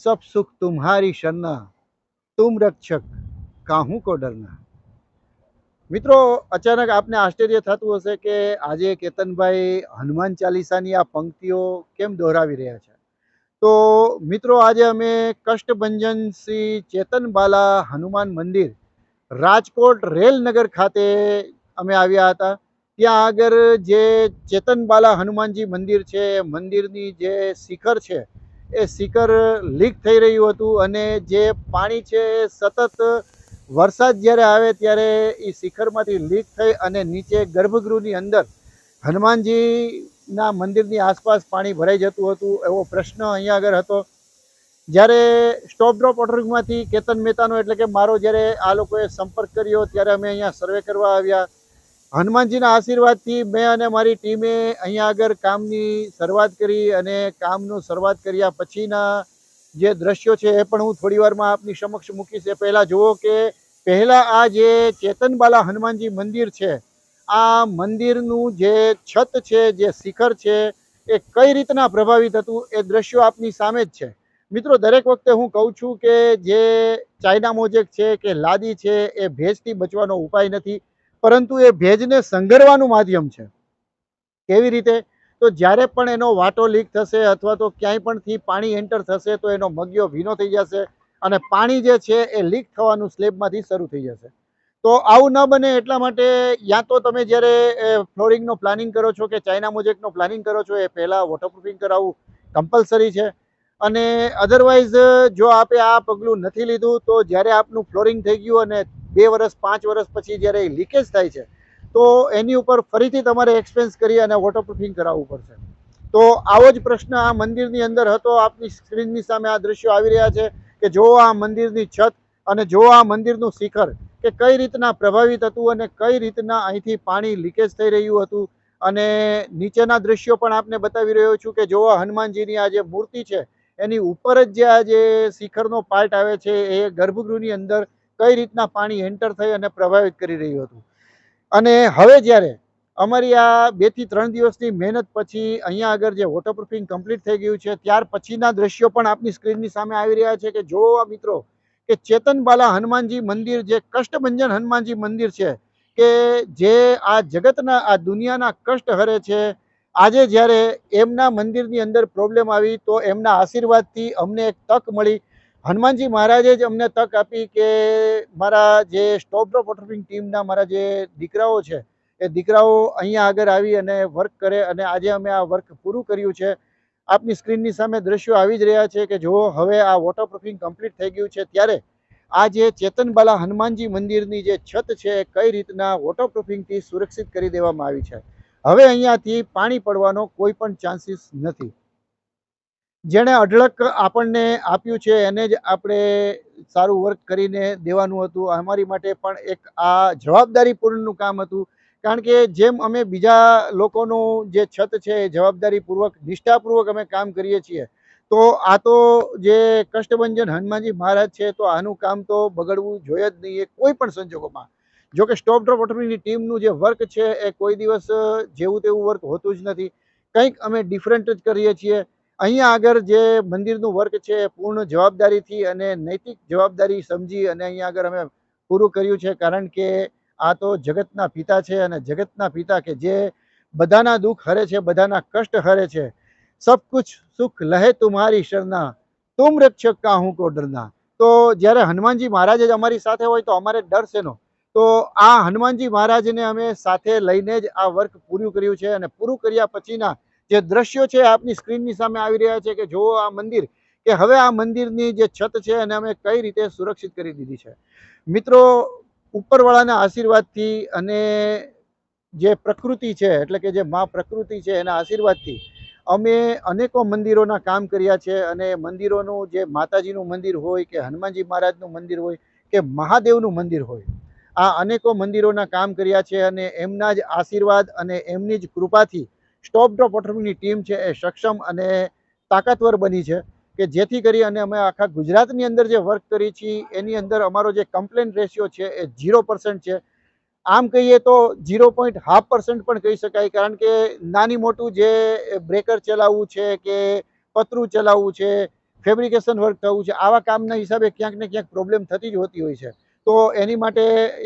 सब सुख तुम्हारी शरणा तुम रक्षक काहू को डरना મિત્રો અચાનક આપને આશ્ચર્ય થતું હશે કે આજે કેતનભાઈ હનુમાન ચાલીસાની આ પંક્તિઓ કેમ દોહરાવી રહ્યા છે તો મિત્રો આજે અમે કષ્ટભંજન શ્રી ચેતનબાલા હનુમાન મંદિર રાજકોટ રેલનગર ખાતે અમે આવ્યા હતા ત્યાં આગળ જે ચેતનબાલા હનુમાનજી મંદિર છે એ મંદિરની જે શિખર છે એ શિખર લીક થઈ રહ્યું હતું અને જે પાણી છે એ સતત વરસાદ જ્યારે આવે ત્યારે એ શિખરમાંથી લીક થઈ અને નીચે ગર્ભગૃહની અંદર હનુમાનજીના મંદિરની આસપાસ પાણી ભરાઈ જતું હતું એવો પ્રશ્ન અહીંયા આગળ હતો. જ્યારે સ્ટોપ ડ્રોપ ઓટરમાંથી કેતન મહેતાનો એટલે કે મારો જ્યારે આ લોકોએ સંપર્ક કર્યો ત્યારે અમે અહીંયા સર્વે કરવા આવ્યા. હનુમાનજીના આશીર્વાદથી મેં અને મારી ટીમે અહીંયા આગળ કામની શરૂઆત કરી અને કામનું શરૂઆત કર્યા પછીના જે દ્રશ્યો છે એ પણ હું થોડી વારમાં આપની સમક્ષ મૂકીશ. એ પહેલાં જુઓ કે પહેલાં આ જે ચેતનબાલા હનુમાનજી મંદિર છે, આ મંદિરનું જે છત છે, જે શિખર છે એ કઈ રીતના પ્રભાવિત હતું એ દ્રશ્યો આપની સામે જ છે. મિત્રો, દરેક વખતે હું કહું છું કે જે ચાઇના મોજેક છે કે લાદી છે એ ભેજથી બચવાનો ઉપાય નથી. પરંતુ એ ભેજને સંઘરવાનું માધ્યમ છે. કેવી રીતે? તો જ્યારે પણ એનો વાટો લીક થશે અથવા તો ક્યાંય પણથી પાણી એન્ટર થશે તો એનો મગ્યો ભીનો થઈ જશે અને પાણી જે છે એ લીક થવાનું સ્લેબમાંથી શરૂ થઈ જશે. તો આવું ન બને એટલા માટે યા તો તમે જ્યારે ફ્લોરિંગનો પ્લાનિંગ કરો છો કે ચાઇના મોજેકનો પ્લાનિંગ કરો છો એ પહેલાં વોટરપ્રૂફિંગ કરાવવું કમ્પલસરી છે. અને અધરવાઇઝ જો આપે આ પગલું નથી લીધું તો જ્યારે આપનું ફ્લોરિંગ થઈ ગયું અને બે વર્ષ, પાંચ વર્ષ પછી જ્યારે એ લીકેજ થાય છે, તો એની ઉપર ફરીથી તમારે એક્સપેન્સ કરી અને વોટરપ્રૂફિંગ કરાવવું પડશે. તો આવો જ પ્રશ્ન આ મંદિરની અંદર હતો. આપની સ્ક્રીનની સામે આ દ્રશ્યો આવી રહ્યા છે કે જો આ મંદિરની છત અને જો આ મંદિરનું શિખર કે કઈ રીતના પ્રભાવિત હતું અને કઈ રીતના અહીંથી પાણી લીકેજ થઈ રહ્યું હતું. અને નીચેના દ્રશ્યો પણ આપને બતાવી રહ્યો છું કે જો આ હનુમાનજીની આ જે મૂર્તિ છે, એની ઉપર જ જે આ જે શિખરનો પાર્ટ આવે છે, એ ગર્ભગૃહની અંદર કઈ રીતના પાણી એન્ટર થઈ અને પ્રભાવિત કરી રહ્યું હતું. અને હવે જ્યારે અમારી આ બેથી ત્રણ દિવસની મહેનત પછી અહીંયા આગળ જે વોટરપ્રૂફિંગ કમ્પ્લીટ થઈ ગયું છે, ત્યાર પછીના દ્રશ્યો પણ આપની સ્ક્રીનની સામે આવી રહ્યા છે કે જો આ મિત્રો કે ચેતનબાલા હનુમાનજી મંદિર જે કષ્ટભંજન હનુમાનજી મંદિર છે, કે જે આ જગતના આ દુનિયાના કષ્ટ હરે છે, આજે જ્યારે એમના મંદિરની અંદર પ્રોબ્લેમ આવી તો એમના આશીર્વાદથી અમને એક તક મળી હનુમાનજી મહારાજે જ અમને તક આપી કે મારા જે સ્ટોપ ડ્રોપ વોટરફિંગ ટીમના મારા જે દીકરાઓ છે, એ દીકરાઓ અહીંયા આગળ આવી અને વર્ક કરે અને આજે અમે આ વર્ક પૂરું કર્યું છે. આપની સ્ક્રીનની સામે દ્રશ્યો આવી જ રહ્યા છે કે જો હવે આ વોટરપ્રૂફિંગ કમ્પ્લીટ થઈ ગયું છે, ત્યારે આ જે ચેતનબાલા હનુમાનજી મંદિરની જે છત છે કઈ રીતના વોટરપ્રૂફિંગથી સુરક્ષિત કરી દેવામાં આવી છે? હવે અહીંયાથી પાણી પડવાનો કોઈ પણ ચાન્સીસ નથી. જેણે અઢળક આપણને આપ્યું છે, એને જ આપણે સારું વર્ક કરીને દેવાનું હતું. અમારી માટે પણ એક આ જવાબદારીપૂર્ણનું કામ હતું. કારણ કે જેમ અમે બીજા લોકોનું જે છત છે, એ જવાબદારીપૂર્વક, નિષ્ઠાપૂર્વક અમે કામ કરીએ છીએ, તો આ તો જે કષ્ટભંજન હનુમાનજી મહારાજ છે, તો આનું કામ તો બગડવું જોઈએ જ નહીં, એ કોઈ પણ સંજોગોમાં. જો કે સ્ટોપ ડ્રોપ વોટરની ટીમનું જે વર્ક છે, એ કોઈ દિવસ જેવું તેવું વર્ક હોતું જ નથી. કંઈક અમે ડિફરન્ટ જ કરીએ છીએ. અહીંયા આગળ જે મંદિરનું વર્ક છે, પૂર્ણ જવાબદારીથી અને નૈતિક જવાબદારી સમજી અને અહીંયા આગળ અમે પૂરું કર્યું છે, કારણ કે આ તો જગતના પિતા છે અને જગતના પિતા કે જે બધાના દુઃખ હરે છે, બધાના કષ્ટ હરે છે. સબ કુછ સુખ લહે તુમ્હારી શરના તુમ રક્ષક કાહું કો ડરના તો જ્યારે હનુમાનજી મહારાજ જ અમારી સાથે હોય તો અમારે ડર શેનો? તો આ હનુમાનજી મહારાજને અમે સાથે લઈને જ આ વર્ક પૂરું કર્યું છે અને પૂરું કર્યા પછીના જે દ્રશ્યો છે આપની સ્ક્રીનની સામે આવી રહ્યા છે કે જો આ મંદિર, કે હવે આ મંદિરની જે છત છે એને અમે કઈ રીતે સુરક્ષિત કરી દીધી છે. મિત્રો, ઉપરવાળાના આશીર્વાદથી અને જે પ્રકૃતિ છે, એટલે કે જે મા પ્રકૃતિ છે એના આશીર્વાદથી અમે અનેકો મંદિરોના કામ કર્યા છે અને મંદિરોનું જે માતાજીનું મંદિર હોય, કે હનુમાનજી મહારાજનું મંદિર હોય, કે મહાદેવનું મંદિર હોય, આ અનેકો મંદિરોના કામ કર્યા છે અને એમના જ આશીર્વાદ અને એમની જ કૃપાથી સ્ટોપ ડ્રોપ વોટરની ટીમ છે એ સક્ષમ અને તાકાતવર બની છે કે જેથી કરી અને અમે આખા ગુજરાતની અંદર જે વર્ક કરી છીએ એની અંદર અમારો જે કમ્પ્લેન રેશિયો છે એ ઝીરો પર્સન્ટ છે. આમ કહીએ તો ઝીરો પોઈન્ટ હાફ પર્સન્ટ પણ કહી શકાય, કારણ કે નાની મોટું જે બ્રેકર ચલાવવું છે કે પતરું ચલાવવું છે, ફેબ્રિકેશન વર્ક થવું છે, આવા કામના હિસાબે ક્યાંક ને ક્યાંક પ્રોબ્લેમ થતી જ હોતી હોય છે. તો એની માટે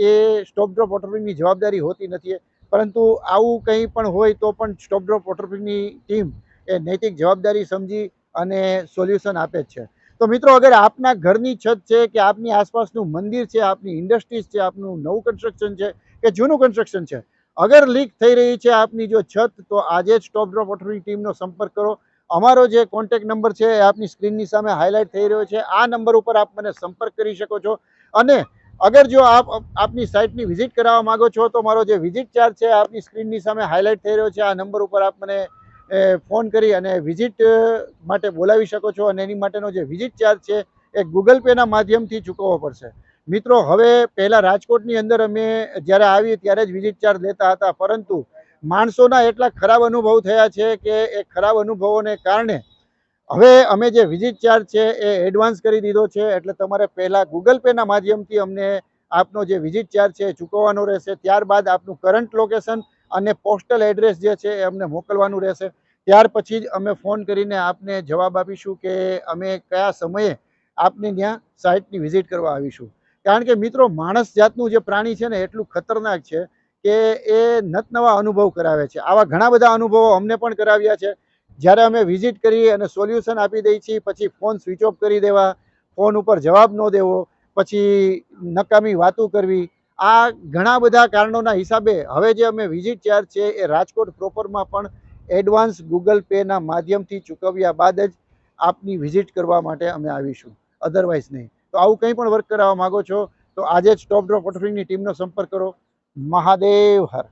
એ સ્ટોપ ડ્રોપ વોટરપ્રૂફિંગની જવાબદારી હોતી નથી. પરંતુ આવું કંઈ પણ હોય તો પણ સ્ટોપ ડ્રોપ વોટરપ્રૂફની ટીમ એ નૈતિક જવાબદારી સમજી અને સોલ્યુશન આપે છે. તો મિત્રો, અગર આપના ઘરની છત છે કે આપની આસપાસનું મંદિર છે, આપની ઇન્ડસ્ટ્રીઝ છે, આપનું નવું કન્સ્ટ્રક્શન છે કે જૂનું કન્સ્ટ્રક્શન છે, અગર લીક થઈ રહી છે આપની જો છત, તો આજે જ સ્ટોપ ડ્રોપ વોટરપ્રૂફિંગ ટીમનો સંપર્ક કરો. અમારો જે કોન્ટેક નંબર છે એ આપની સ્ક્રીનની સામે હાઇલાઇટ થઈ રહ્યો છે. આ નંબર ઉપર આપ મને સંપર્ક કરી શકો છો. અને અગર જો આપ આપની સાઇટની વિઝિટ કરાવવા માંગો છો, તો મારો જે વિઝિટ ચાર્જ છે, આપની સ્ક્રીનની સામે હાઇલાઇટ થઈ રહ્યો છે. આ નંબર ઉપર આપ મને ફોન કરી અને વિઝિટ માટે બોલાવી શકો છો અને એની માટેનો જે વિઝિટ ચાર્જ છે, એ ગૂગલ પેના માધ્યમથી ચૂકવવો પડશે. મિત્રો, હવે પહેલાં રાજકોટની અંદર અમે જ્યારે આવી ત્યારે જ વિઝિટ ચાર્જ લેતા હતા, પરંતુ માણસોના એટલા ખરાબ અનુભવ થયા છે કે એ ખરાબ અનુભવોને કારણે હવે અમે જે વિઝિટ ચાર્જ છે એ એડવાન્સ કરી દીધો છે, એટલે તમારે પહેલાં ગૂગલ પેના માધ્યમથી અમને આપનો જે વિઝિટ ચાર્જ છે એ ચૂકવવાનો રહેશે. ત્યારબાદ આપનું કરંટ લોકેશન અને પોસ્ટલ એડ્રેસ જે છે એ અમને મોકલવાનું રહેશે. ત્યાર પછી જ અમે ફોન કરીને આપને જવાબ આપીશું કે અમે કયા સમયે આપને ત્યાં સાઇટની વિઝિટ કરવા આવીશું. કારણ કે મિત્રો, માણસ જાતનું જે પ્રાણી છે ને, એટલું ખતરનાક છે કે એ નતનવા અનુભવ કરાવે છે. આવા ઘણા બધા અનુભવો અમને પણ કરાવ્યા છે. જ્યારે અમે વિઝિટ કરી અને સોલ્યુશન આપી દઈએ છીએ, પછી ફોન સ્વિચ ઓફ કરી દેવા ફોન ઉપર જવાબ ન દેવો, પછી નકામી વાતો કરવી, આ ઘણા બધા કારણોના હિસાબે હવે જે અમે વિઝિટ ચાર્જ છે એ રાજકોટ પ્રોપરમાં પણ એડવાન્સ ગૂગલ પેના માધ્યમથી ચૂકવ્યા બાદ જ આપની વિઝિટ કરવા માટે અમે આવીશું. અધરવાઇઝ નહીં. તો આવું કંઈ પણ વર્ક કરાવવા માગો છો, તો આજે જ સ્ટોપ ડ્રોપ વોટરફિંગની ટીમનો સંપર્ક કરો. મહાદેવ હર.